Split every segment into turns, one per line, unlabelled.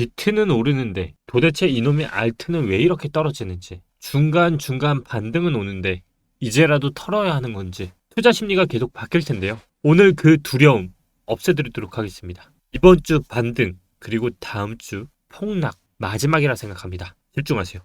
비트는 오르는데 도대체 이놈의 알트는 왜 이렇게 떨어지는지 중간중간 반등은 오는데 이제라도 털어야 하는 건지 투자 심리가 계속 바뀔 텐데요. 오늘 그 두려움 없애드리도록 하겠습니다. 이번 주 반등 그리고 다음 주 폭락 마지막이라 생각합니다. 집중하세요.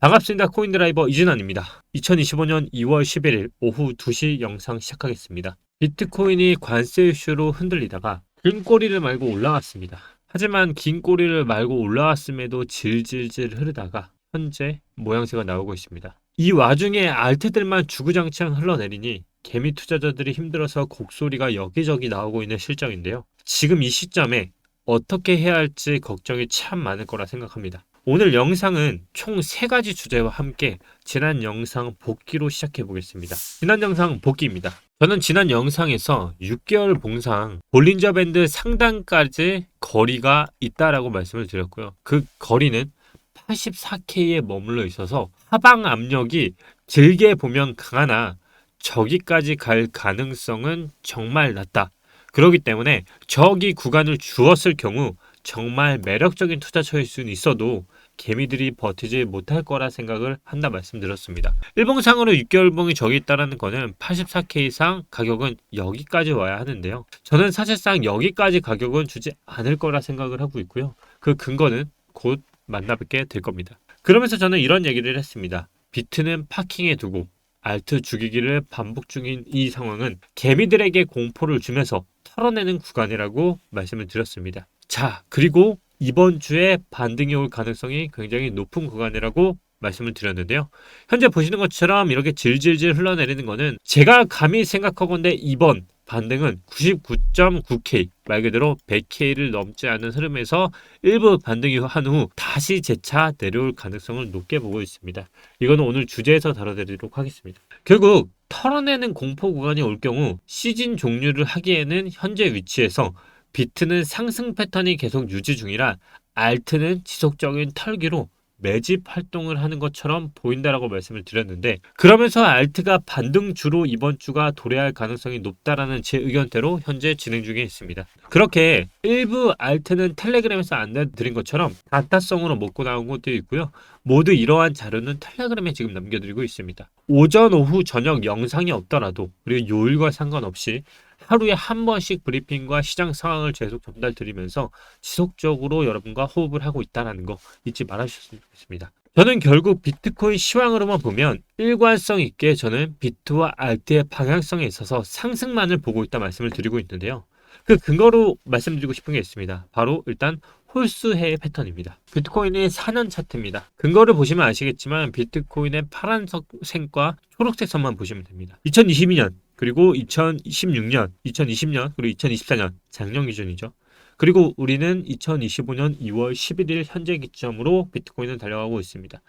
반갑습니다. 코인드라이버 이진환입니다. 2025년 2월 11일 오후 2시 영상 시작하겠습니다. 비트코인이 관세 이슈로 흔들리다가 긴 꼬리를 말고 올라왔습니다. 하지만 긴 꼬리를 말고 올라왔음에도 질질질 흐르다가 현재 모양새가 나오고 있습니다. 이 와중에 알트들만 주구장창 흘러내리니 개미 투자자들이 힘들어서 곡소리가 여기저기 나오고 있는 실정인데요. 지금 이 시점에 어떻게 해야 할지 걱정이 참 많을 거라 생각합니다. 오늘 영상은 총세 가지 주제와 함께 지난 영상 복귀로 시작해 보겠습니다. 지난 영상 복귀입니다. 저는 지난 영상에서 6개월 봉상 볼린저 밴드 상단까지 거리가 있다라고 말씀을 드렸고요. 그 거리는 84K에 머물러 있어서 하방 압력이 길게 보면 강하나 저기까지 갈 가능성은 정말 낮다. 그렇기 때문에 저기 구간을 주었을 경우 정말 매력적인 투자처일 수는 있어도 개미들이 버티지 못할 거라 생각을 한다 말씀드렸습니다. 일봉상으로 6개월봉이 저기 있다라는 거는 84K 이상 가격은 여기까지 와야 하는데요. 저는 사실상 여기까지 가격은 주지 않을 거라 생각을 하고 있고요. 그 근거는 곧 만나뵙게 될 겁니다. 그러면서 저는 이런 얘기를 했습니다. 비트는 파킹에 두고 알트 죽이기를 반복 중인 이 상황은 개미들에게 공포를 주면서 털어내는 구간이라고 말씀을 드렸습니다. 자, 그리고 이번 주에 반등이 올 가능성이 굉장히 높은 구간이라고 말씀을 드렸는데요. 현재 보시는 것처럼 이렇게 질질질 흘러내리는 거는 제가 감히 생각하건대 이번 반등은 99.9K 말 그대로 100K를 넘지 않은 흐름에서 일부 반등이 한 후 다시 재차 내려올 가능성을 높게 보고 있습니다. 이거는 오늘 주제에서 다뤄드리도록 하겠습니다. 결국 털어내는 공포 구간이 올 경우 시즌 종료를 하기에는 현재 위치에서 비트는 상승 패턴이 계속 유지 중이라 알트는 지속적인 털기로 매집 활동을 하는 것처럼 보인다라고 말씀을 드렸는데 그러면서 알트가 반등 주로 이번 주가 도래할 가능성이 높다라는 제 의견대로 현재 진행 중에 있습니다. 그렇게 일부 알트는 텔레그램에서 안내드린 것처럼 단타성으로 먹고 나온 것도 있고요. 모두 이러한 자료는 텔레그램에 지금 남겨드리고 있습니다. 오전, 오후, 저녁 영상이 없더라도 그리고 요일과 상관없이 하루에 한 번씩 브리핑과 시장 상황을 계속 전달 드리면서 지속적으로 여러분과 호흡을 하고 있다는 거 잊지 말아주셨으면 좋겠습니다. 저는 결국 비트코인 시황으로만 보면 일관성 있게 저는 비트와 알트의 방향성에 있어서 상승만을 보고 있다 말씀을 드리고 있는데요. 그 근거로 말씀드리고 싶은 게 있습니다. 바로 일단 홀수해의 패턴입니다. 비트코인의 4년 차트입니다. 근거를 보시면 아시겠지만 비트코인의 파란색과 초록색 선만 보시면 됩니다. 2022년 그리고 2016년, 2020년, 그리고 2024년 작년 기준이죠. 그리고 우리는 2025년 2월 11일 현재 기점으로 비트코인을 달려가고 있습니다.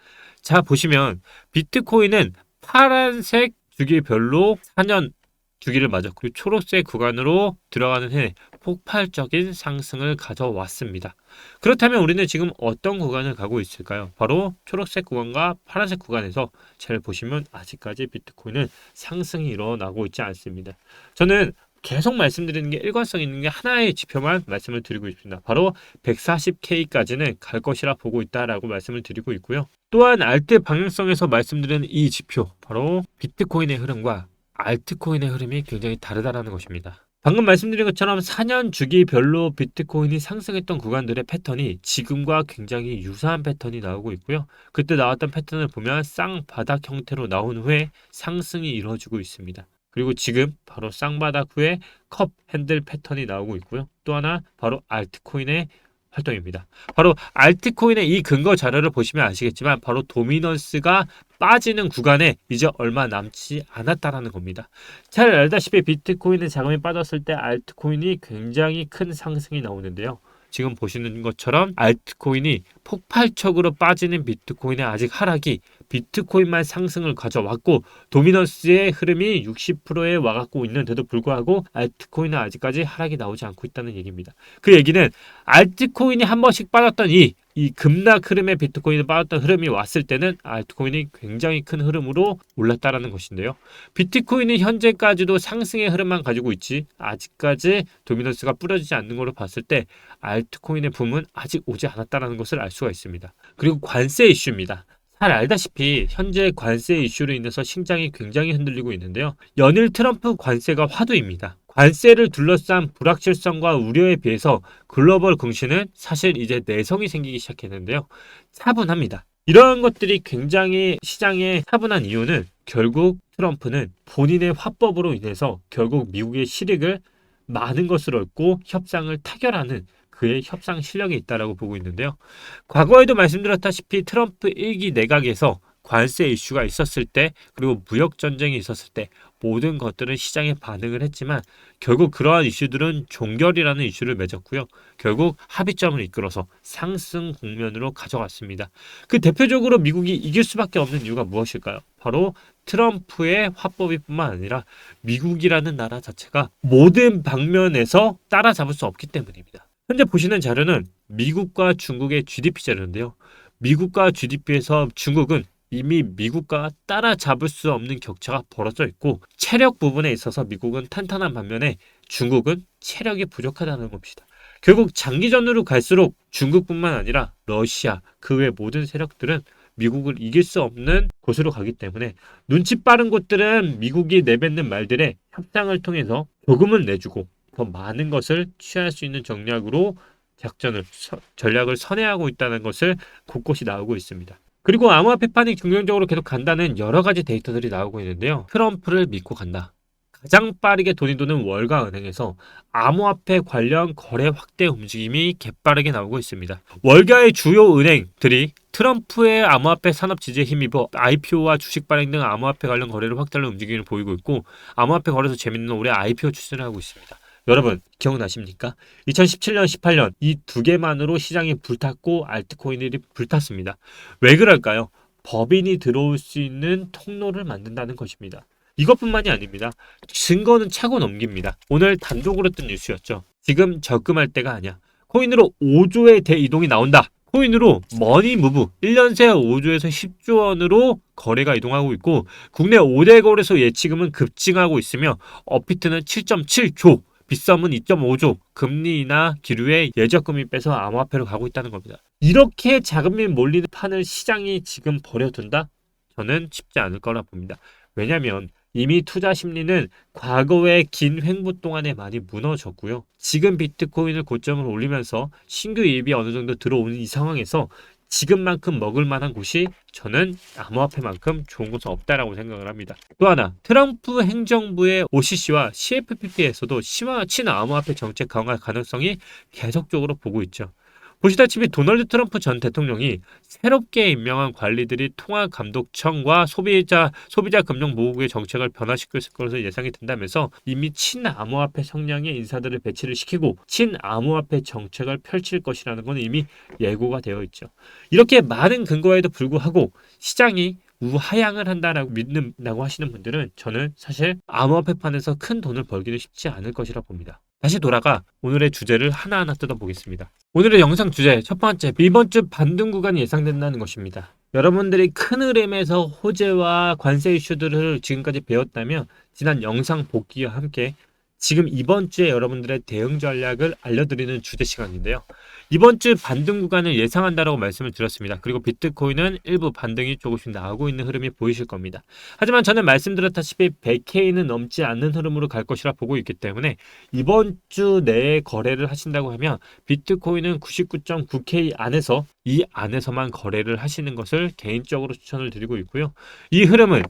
자, 보시면 비트코인은 파란색 주기별로 4년 주기를 맞았고 초록색 구간으로 들어가는 해 폭발적인 상승을 가져왔습니다. 그렇다면 우리는 지금 어떤 구간을 가고 있을까요? 바로 초록색 구간과 파란색 구간에서 잘 보시면 아직까지 비트코인은 상승이 일어나고 있지 않습니다. 저는 계속 말씀드리는 게 일관성 있는 게 하나의 지표만 말씀을 드리고 있습니다. 바로 140K까지는 갈 것이라 보고 있다라고 말씀을 드리고 있고요. 또한 알트 방향성에서 말씀드리는 이 지표, 바로 비트코인의 흐름과 알트코인의 흐름이 굉장히 다르다라는 것입니다. 방금 말씀드린 것처럼 4년 주기별로 비트코인이 상승했던 구간들의 패턴이 지금과 굉장히 유사한 패턴이 나오고 있고요. 그때 나왔던 패턴을 보면 쌍바닥 형태로 나온 후에 상승이 이루어지고 있습니다. 그리고 지금 바로 쌍바닥 후에 컵 핸들 패턴이 나오고 있고요. 또 하나 바로 알트코인의 활동입니다. 바로 알트코인의 이 근거 자료를 보시면 아시겠지만 바로 도미넌스가 빠지는 구간에 이제 얼마 남지 않았다라는 겁니다. 잘 알다시피 비트코인의 자금이 빠졌을 때 알트코인이 굉장히 큰 상승이 나오는데요. 지금 보시는 것처럼 알트코인이 폭발적으로 빠지는 비트코인의 아직 하락이 비트코인만 상승을 가져왔고 도미넌스의 흐름이 60%에 와갖고 있는데도 불구하고 알트코인은 아직까지 하락이 나오지 않고 있다는 얘기입니다. 그 얘기는 알트코인이 한 번씩 빠졌던 이, 이 급락 흐름에 비트코인이 빠졌던 흐름이 왔을 때는 알트코인이 굉장히 큰 흐름으로 올랐다라는 것인데요. 비트코인은 현재까지도 상승의 흐름만 가지고 있지 아직까지 도미넌스가 뿌려지지 않는 걸로 봤을 때 알트코인의 붐은 아직 오지 않았다라는 것을 알 수가 있습니다. 그리고 관세 이슈입니다. 잘 알다시피 현재 관세 이슈로 인해서 시장이 굉장히 흔들리고 있는데요. 연일 트럼프 관세가 화두입니다. 관세를 둘러싼 불확실성과 우려에 비해서 글로벌 증시는 사실 이제 내성이 생기기 시작했는데요. 차분합니다. 이러한 것들이 굉장히 시장에 차분한 이유는 결국 트럼프는 본인의 화법으로 인해서 결국 미국의 실익을 많은 것을 얻고 협상을 타결하는 그의 협상 실력이 있다라고 보고 있는데요. 과거에도 말씀드렸다시피 트럼프 1기 내각에서 관세 이슈가 있었을 때 그리고 무역 전쟁이 있었을 때 모든 것들은 시장에 반응을 했지만 결국 그러한 이슈들은 종결이라는 이슈를 맺었고요. 결국 합의점을 이끌어서 상승 국면으로 가져갔습니다. 그 대표적으로 미국이 이길 수밖에 없는 이유가 무엇일까요? 바로 트럼프의 화법이뿐만 아니라 미국이라는 나라 자체가 모든 방면에서 따라잡을 수 없기 때문입니다. 현재 보시는 자료는 미국과 중국의 GDP 자료인데요. 미국과 GDP에서 중국은 이미 미국과 따라잡을 수 없는 격차가 벌어져 있고 체력 부분에 있어서 미국은 탄탄한 반면에 중국은 체력이 부족하다는 겁니다. 결국 장기전으로 갈수록 중국뿐만 아니라 러시아 그 외 모든 세력들은 미국을 이길 수 없는 곳으로 가기 때문에 눈치 빠른 곳들은 미국이 내뱉는 말들에 협상을 통해서 조금은 내주고 더 많은 것을 취할 수 있는 전략으로 작전을 서, 전략을 선회하고 있다는 것을 곳곳이 나오고 있습니다. 그리고 암호화폐 판이 긍정적으로 계속 간다는 여러 가지 데이터들이 나오고 있는데요. 트럼프를 믿고 간다. 가장 빠르게 돈이 도는 월가 은행에서 암호화폐 관련 거래 확대 움직임이 개빠르게 나오고 있습니다. 월가의 주요 은행들이 트럼프의 암호화폐 산업 지지에 힘입어 IPO와 주식 발행 등 암호화폐 관련 거래를 확대하는 움직임을 보이고 있고 암호화폐 거래소 재밌는 올해 IPO 추진을 하고 있습니다. 여러분 기억나십니까? 2017년, 18년 이 두 개만으로 시장이 불탔고 알트코인들이 불탔습니다. 왜 그럴까요? 법인이 들어올 수 있는 통로를 만든다는 것입니다. 이것뿐만이 아닙니다. 증거는 차고 넘깁니다. 오늘 단독으로 뜬 뉴스였죠. 지금 적금할 때가 아니야. 코인으로 5조의 대이동이 나온다. 코인으로 머니 무브 1년 새 5조에서 10조 원으로 거래가 이동하고 있고 국내 5대 거래소 예치금은 급증하고 있으며 어피트는 7.7조 비썸은 2.5조, 금리나 기류에 예적금이 빼서 암호화폐로 가고 있다는 겁니다. 이렇게 자금이 몰리는 판을 시장이 지금 버려둔다? 저는 쉽지 않을 거라 봅니다. 왜냐하면 이미 투자 심리는 과거의 긴 횡보 동안에 많이 무너졌고요. 지금 비트코인을 고점을 올리면서 신규 이입이 어느 정도 들어오는 이 상황에서 지금만큼 먹을 만한 곳이 저는 암호화폐만큼 좋은 곳은 없다라고 생각을 합니다. 또 하나 트럼프 행정부의 OCC와 CFPP에서도 심화 친암호화폐 정책 강화 가능성이 계속적으로 보고 있죠. 보시다시피 도널드 트럼프 전 대통령이 새롭게 임명한 관리들이 통화감독청과 소비자 소비자 금융 보호국의 정책을 변화시킬 것으로 예상이 된다면서 이미 친암호화폐 성향의 인사들을 배치를 시키고 친암호화폐 정책을 펼칠 것이라는 것은 이미 예고가 되어 있죠. 이렇게 많은 근거에도 불구하고 시장이 우하향을 한다라고 믿는다고 하시는 분들은 저는 사실 암호화폐판에서 큰 돈을 벌기는 쉽지 않을 것이라 봅니다. 다시 돌아가 오늘의 주제를 하나하나 뜯어보겠습니다. 오늘의 영상 주제 첫 번째 이번 주 반등 구간이 예상된다는 것입니다. 여러분들이 큰 흐름에서 호재와 관세 이슈들을 지금까지 배웠다면 지난 영상 복귀와 함께 지금 이번 주에 여러분들의 대응 전략을 알려드리는 주제 시간인데요. 이번 주 반등 구간을 예상한다라고 말씀을 드렸습니다. 그리고 비트코인은 일부 반등이 조금씩 나오고 있는 흐름이 보이실 겁니다. 하지만 저는 말씀드렸다시피 100K는 넘지 않는 흐름으로 갈 것이라 보고 있기 때문에 이번 주 내에 거래를 하신다고 하면 비트코인은 99.9K 안에서 이 안에서만 거래를 하시는 것을 개인적으로 추천을 드리고 있고요. 이 흐름은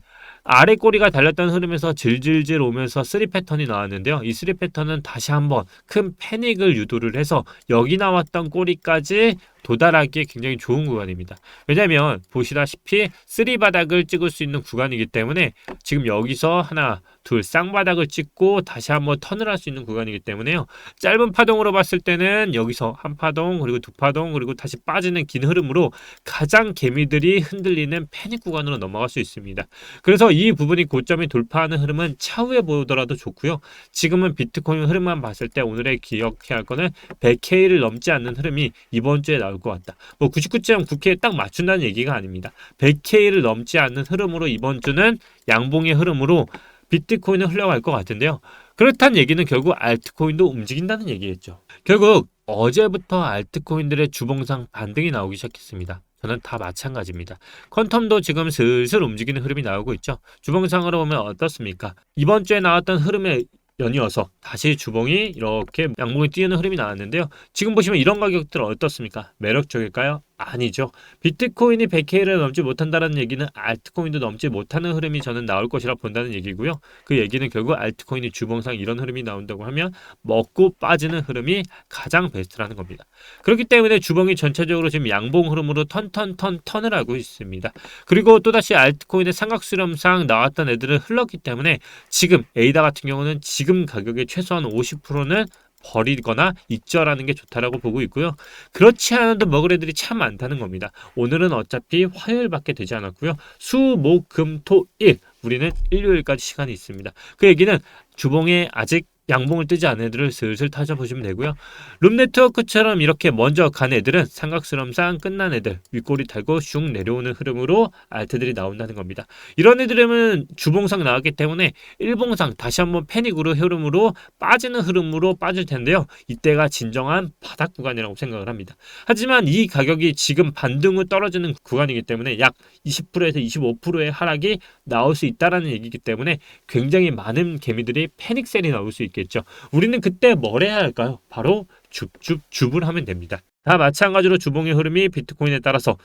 아래 꼬리가 달렸던 흐름에서 질질질 오면서 3 패턴이 나왔는데요. 이 3 패턴은 다시 한번 큰 패닉을 유도를 해서 여기 나왔던 꼬리까지 도달하기에 굉장히 좋은 구간입니다. 왜냐하면 보시다시피 쓰리 바닥을 찍을 수 있는 구간이기 때문에 지금 여기서 하나, 둘 쌍바닥을 찍고 다시 한번 턴을 할 수 있는 구간이기 때문에요. 짧은 파동으로 봤을 때는 여기서 한 파동 그리고 두 파동 그리고 다시 빠지는 긴 흐름으로 가장 개미들이 흔들리는 패닉 구간으로 넘어갈 수 있습니다. 그래서 이 부분이 고점이 돌파하는 흐름은 차후에 보더라도 좋고요. 지금은 비트코인 흐름만 봤을 때 오늘의 기억해야 할 거는 100K를 넘지 않는 흐름이 이번 주에 나올 것 같다. 뭐 99.9K에 딱 맞춘다는 얘기가 아닙니다. 100K를 넘지 않는 흐름으로 이번 주는 양봉의 흐름으로 비트코인은 흘러갈 것 같은데요. 그렇다는 얘기는 결국 알트코인도 움직인다는 얘기겠죠. 결국 어제부터 알트코인들의 주봉상 반등이 나오기 시작했습니다. 저는 다 마찬가지입니다. 퀀텀도 지금 슬슬 움직이는 흐름이 나오고 있죠. 주봉상으로 보면 어떻습니까? 이번 주에 나왔던 흐름에 연이어서 다시 주봉이 이렇게 양봉이 뛰는 흐름이 나왔는데요. 지금 보시면 이런 가격들 어떻습니까? 매력적일까요? 아니죠. 비트코인이 100K를 넘지 못한다는 얘기는 알트코인도 넘지 못하는 흐름이 저는 나올 것이라 본다는 얘기고요. 그 얘기는 결국 알트코인이 주봉상 이런 흐름이 나온다고 하면 먹고 빠지는 흐름이 가장 베스트라는 겁니다. 그렇기 때문에 주봉이 전체적으로 지금 양봉 흐름으로 턴턴턴 턴을 하고 있습니다. 그리고 또다시 알트코인의 삼각수렴상 나왔던 애들은 흘렀기 때문에 지금 에이다 같은 경우는 지금 가격의 최소한 50%는 버리거나 익절하는 게 좋다라고 보고 있고요. 그렇지 않아도 먹을 애들이 참 많다는 겁니다. 오늘은 어차피 화요일밖에 되지 않았고요. 수, 목, 금, 토, 일 우리는 일요일까지 시간이 있습니다. 그 얘기는 주봉에 아직 양봉을 뜨지 않은 애들을 슬슬 타져보시면 되고요. 룸 네트워크처럼 이렇게 먼저 간 애들은 삼각수렴상 끝난 애들 윗꼬리 달고 슝 내려오는 흐름으로 알트들이 나온다는 겁니다. 이런 애들은 주봉상 나왔기 때문에 일봉상 다시 한번 패닉으로 흐름으로 빠지는 흐름으로 빠질 텐데요. 이때가 진정한 바닥 구간이라고 생각을 합니다. 하지만 이 가격이 지금 반등 후 떨어지는 구간이기 때문에 약 20%에서 25%의 하락이 나올 수 있다라는 얘기이기 때문에 굉장히 많은 개미들이 패닉셀이 나올 수 있겠죠. 있겠죠. 우리는 그때 뭘 해야 할까요? 바로 줍줍 줍을 하면 됩니다. 다 마찬가지로 주봉의 흐름이 비트코인에 따라서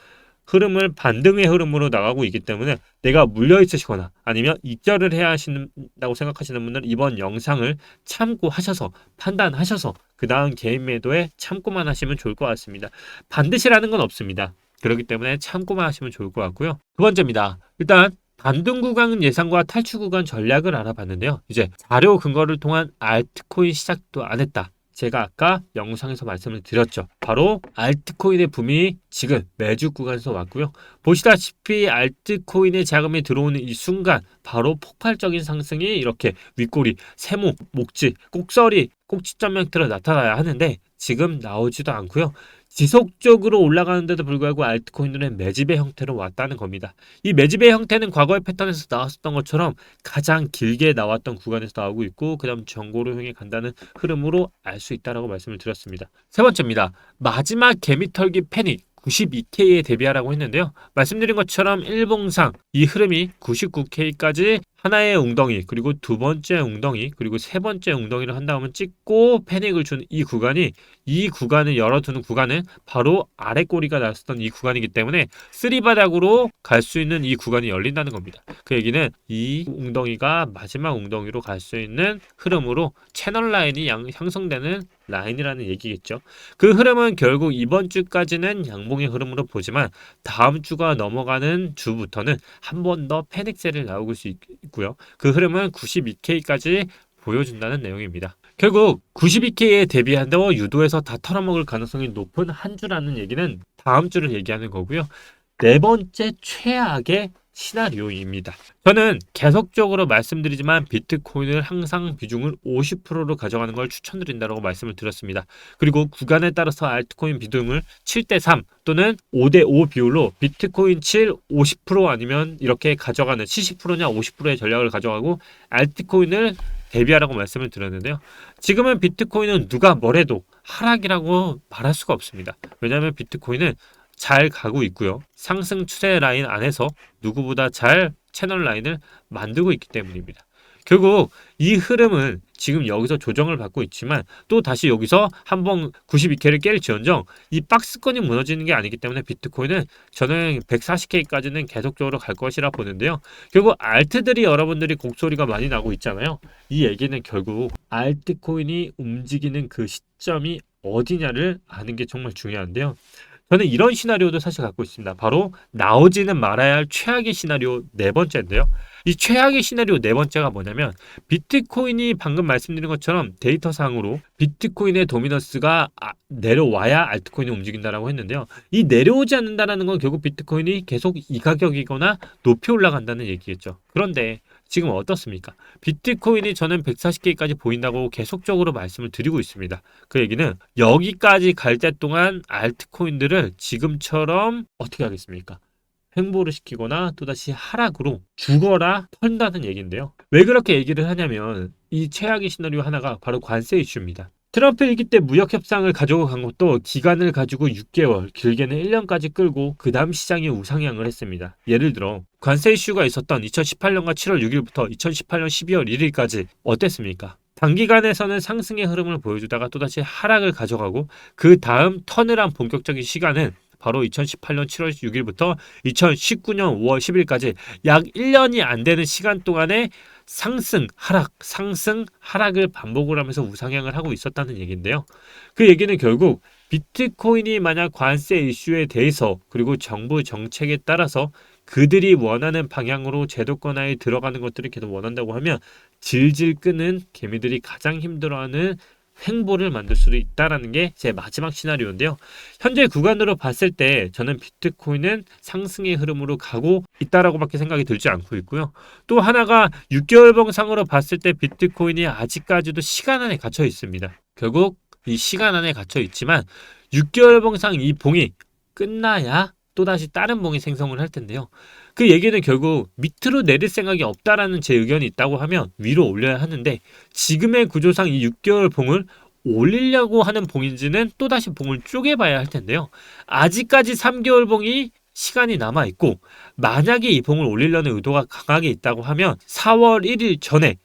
흐름을 반등의 흐름으로 나가고 있기 때문에 내가 물려 있으시거나 아니면 입절을 해야 하신다고 생각하시는 분들은 이번 영상을 참고하셔서 판단하셔서 그 다음 개인 매도에 참고만 하시면 좋을 것 같습니다. 반드시라는 건 없습니다. 그렇기 때문에 참고만 하시면 좋을 것 같고요. 두 번째입니다. 일단 반등 구간 예상과 탈출 구간 전략을 알아봤는데요. 이제 자료 근거를 통한 알트코인 시작도 안 했다. 제가 아까 영상에서 말씀을 드렸죠. 바로 알트코인의 붐이 지금 매주 구간에서 왔고요. 보시다시피 알트코인의 자금이 들어오는 이 순간 바로 폭발적인 상승이 이렇게 윗꼬리, 세모, 목지, 꼭서리, 꼭지점 형태로 나타나야 하는데 지금 나오지도 않고요. 지속적으로 올라가는데도 불구하고 알트코인들은 매집의 형태로 왔다는 겁니다. 이 매집의 형태는 과거의 패턴에서 나왔었던 것처럼 가장 길게 나왔던 구간에서 나오고 있고 그 다음 정고로 향해 간다는 흐름으로 알 수 있다라고 말씀을 드렸습니다. 세 번째입니다. 마지막 개미털기 패닉 92K에 대비하라고 했는데요. 말씀드린 것처럼 일봉상 이 흐름이 99K까지 하나의 웅덩이 그리고 두 번째 웅덩이 그리고 세 번째 웅덩이를 한 다음은 찍고 패닉을 주는 이 구간이 이 구간을 열어두는 구간은 바로 아래 꼬리가 났었던 이 구간이기 때문에 쓰리바닥으로 갈 수 있는 이 구간이 열린다는 겁니다. 그 얘기는 이 웅덩이가 마지막 웅덩이로 갈 수 있는 흐름으로 채널 라인이 양, 형성되는 라인이라는 얘기겠죠. 그 흐름은 결국 이번 주까지는 양봉의 흐름으로 보지만 다음 주가 넘어가는 주부터는 한 번 더 패닉셀을 나오고 수 있고 요. 그 흐름은 92K까지 보여준다는 내용입니다. 결국 92K에 대비한다고 유도에서 다 털어먹을 가능성이 높은 한 주라는 얘기는 다음 주를 얘기하는 거고요. 네 번째 최악의 시나리오입니다. 저는 계속적으로 말씀드리지만 비트코인을 항상 비중을 50%로 가져가는 걸 추천드린다고 말씀을 드렸습니다. 그리고 구간에 따라서 알트코인 비중을 7대 3 또는 5대 5 비율로 비트코인 7, 50% 아니면 이렇게 가져가는 70%냐 50%의 전략을 가져가고 알트코인을 대비하라고 말씀을 드렸는데요. 지금은 비트코인은 누가 뭐래도 하락이라고 말할 수가 없습니다. 왜냐하면 비트코인은 잘 가고 있고요. 상승 추세 라인 안에서 누구보다 잘 채널 라인을 만들고 있기 때문입니다. 결국 이 흐름은 지금 여기서 조정을 받고 있지만 또 다시 여기서 한번 92K를 깰지언정 이 박스권이 무너지는 게 아니기 때문에 비트코인은 저는 140K까지는 계속적으로 갈 것이라 보는데요. 결국 알트들이 여러분들이 곡소리가 많이 나고 있잖아요. 이 얘기는 결국 알트코인이 움직이는 그 시점이 어디냐를 아는 게 정말 중요한데요. 저는 이런 시나리오도 사실 갖고 있습니다. 바로 나오지는 말아야 할 최악의 시나리오 네 번째인데요. 이 최악의 시나리오 네 번째가 뭐냐면 비트코인이 방금 말씀드린 것처럼 데이터상으로 비트코인의 도미넌스가 아- 내려와야 알트코인이 움직인다라고 했는데요. 이 내려오지 않는다라는 건 결국 비트코인이 계속 이 가격이거나 높이 올라간다는 얘기겠죠. 그런데 지금 어떻습니까? 비트코인이 저는 140개까지 보인다고 계속적으로 말씀을 드리고 있습니다. 그 얘기는 여기까지 갈 때 동안 알트코인들을 지금처럼 어떻게 하겠습니까? 횡보를 시키거나 또다시 하락으로 죽어라 턴다는 얘기인데요. 왜 그렇게 얘기를 하냐면 이 최악의 시나리오 하나가 바로 관세 이슈입니다. 트럼프 일기 때 무역 협상을 가지고 간 것도 기간을 가지고 6개월, 길게는 1년까지 끌고 그 다음 시장이 우상향을 했습니다. 예를 들어 관세 이슈가 있었던 2018년과 7월 6일부터 2018년 12월 1일까지 어땠습니까? 단기간에서는 상승의 흐름을 보여주다가 또다시 하락을 가져가고 그 다음 턴을 한 본격적인 시간은 바로 2018년 7월 6일부터 2019년 5월 10일까지 약 1년이 안 되는 시간 동안에 상승, 하락, 상승, 하락을 반복을 하면서 우상향을 하고 있었다는 얘기인데요. 그 얘기는 결국 비트코인이 만약 관세 이슈에 대해서 그리고 정부 정책에 따라서 그들이 원하는 방향으로 제도권화에 들어가는 것들을 계속 원한다고 하면 질질 끄는 개미들이 가장 힘들어하는 횡보를 만들 수도 있다라는 게 제 마지막 시나리오인데요. 현재 구간으로 봤을 때 저는 비트코인은 상승의 흐름으로 가고 있다라고밖에 생각이 들지 않고 있고요. 또 하나가 6개월 봉상으로 봤을 때 비트코인이 아직까지도 시간 안에 갇혀 있습니다. 결국 이 시간 안에 갇혀 있지만 6개월 봉상 이 봉이 끝나야 또다시 다른 봉이 생성을 할 텐데요. 그 얘기는 결국 밑으로 내릴 생각이 없다라는 제 의견이 있다고 하면 위로 올려야 하는데 지금의 구조상 이 6개월 봉을 올리려고 하는 봉인지는 또다시 봉을 쪼개봐야 할 텐데요. 아직까지 3개월 봉이 시간이 남아 있고 만약에 이 봉을 올리려는 의도가 강하게 있다고 하면 4월 1일 전에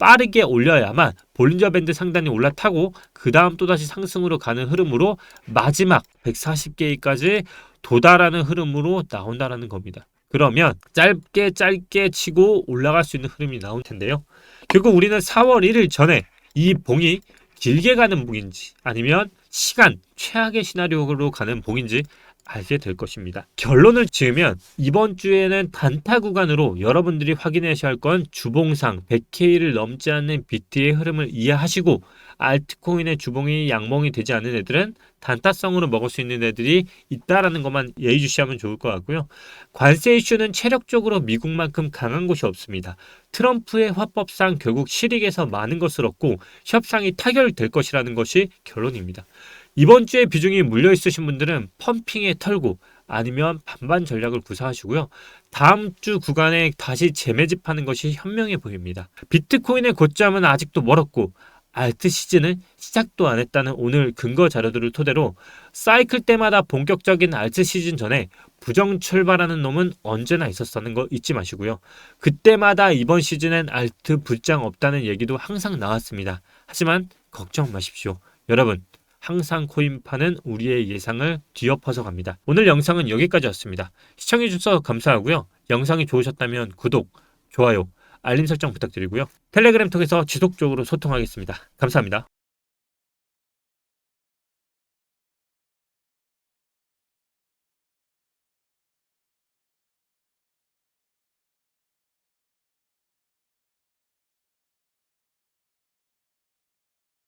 빠르게 올려야만 볼린저 밴드 상단이 올라타고 그 다음 또다시 상승으로 가는 흐름으로 마지막 140개까지 도달하는 흐름으로 나온다라는 겁니다. 그러면 짧게 짧게 치고 올라갈 수 있는 흐름이 나올 텐데요. 결국 우리는 4월 1일 전에 이 봉이 길게 가는 봉인지 아니면 시간 최악의 시나리오로 가는 봉인지 알게 될 것입니다. 결론을 지으면 이번 주에는 단타 구간으로 여러분들이 확인하셔야 할 건 주봉상 100K를 넘지 않는 비트의 흐름을 이해하시고 알트코인의 주봉이 양봉이 되지 않는 애들은 단타성으로 먹을 수 있는 애들이 있다라는 것만 예의주시하면 좋을 것 같고요. 관세 이슈는 체력적으로 미국만큼 강한 곳이 없습니다. 트럼프의 화법상 결국 실익에서 많은 것을 얻고 협상이 타결될 것이라는 것이 결론입니다. 이번 주에 비중이 물려 있으신 분들은 펌핑에 털고 아니면 반반 전략을 구사하시고요. 다음 주 구간에 다시 재매집하는 것이 현명해 보입니다. 비트코인의 고점은 아직도 멀었고 알트 시즌은 시작도 안 했다는 오늘 근거 자료들을 토대로 사이클 때마다 본격적인 알트 시즌 전에 부정 출발하는 놈은 언제나 있었다는 거 잊지 마시고요. 그때마다 이번 시즌엔 알트 붙장 없다는 얘기도 항상 나왔습니다. 하지만 걱정 마십시오. 여러분, 항상 코인파는 우리의 예상을 뒤엎어서 갑니다. 오늘 영상은 여기까지였습니다. 시청해주셔서 감사하고요. 영상이 좋으셨다면 구독, 좋아요, 알림 설정 부탁드리고요. 텔레그램 통해서 지속적으로 소통하겠습니다. 감사합니다.